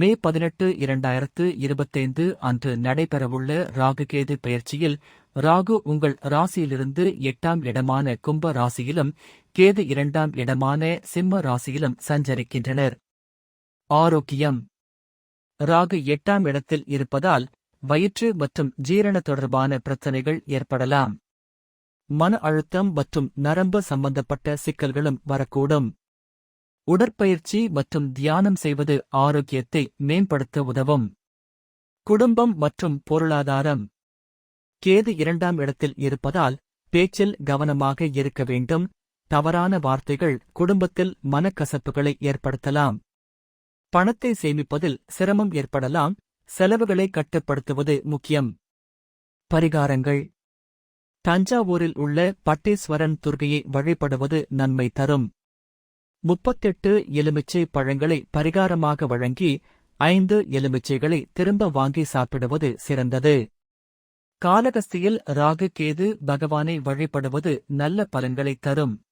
மே பதினெட்டு இரண்டாயிரத்து இருபத்தைந்து அன்று நடைபெறவுள்ள ராகுகேது பெயர்ச்சியில் ராகு உங்கள் ராசியிலிருந்து எட்டாம் இடமான கும்ப ராசியிலும் கேது இரண்டாம் இடமான சிம்ம ராசியிலும் சஞ்சரிக்கின்றனர். ஆரோக்கியம். ராகு எட்டாம் இடத்தில் இருப்பதால் வயிற்று மற்றும் ஜீரண தொடர்பான பிரச்சனைகள் ஏற்படலாம். மன அழுத்தம் மற்றும் நரம்பு சம்பந்தப்பட்ட சிக்கல்களும் வரக்கூடும். உடற்பயிற்சி மற்றும் தியானம் செய்வது ஆரோக்கியத்தை மேம்படுத்த உதவும். குடும்பம் மற்றும் பொருளாதாரம். கேது இரண்டாம் இடத்தில் இருப்பதால் பேச்சில் கவனமாக இருக்க வேண்டும். தவறான வார்த்தைகள் குடும்பத்தில் மனக்கசப்புகளை ஏற்படுத்தலாம். பணத்தை சேமிப்பதில் சிரமம் ஏற்படலாம். செலவுகளை கட்டுப்படுத்துவது முக்கியம். பரிகாரங்கள். தஞ்சாவூரில் உள்ள பட்டீஸ்வரன் துர்கையை வழிபடுவது நன்மை தரும். முப்பத்தெட்டு எலுமிச்சை பழங்களை பரிகாரமாக வழங்கி ஐந்து எலுமிச்சைகளை திரும்ப வாங்கி சாப்பிடுவது சிறந்தது. காலகஸ்தியில் ராகு கேது பகவானை வழிபடுவது நல்ல பலன்களைத் தரும்.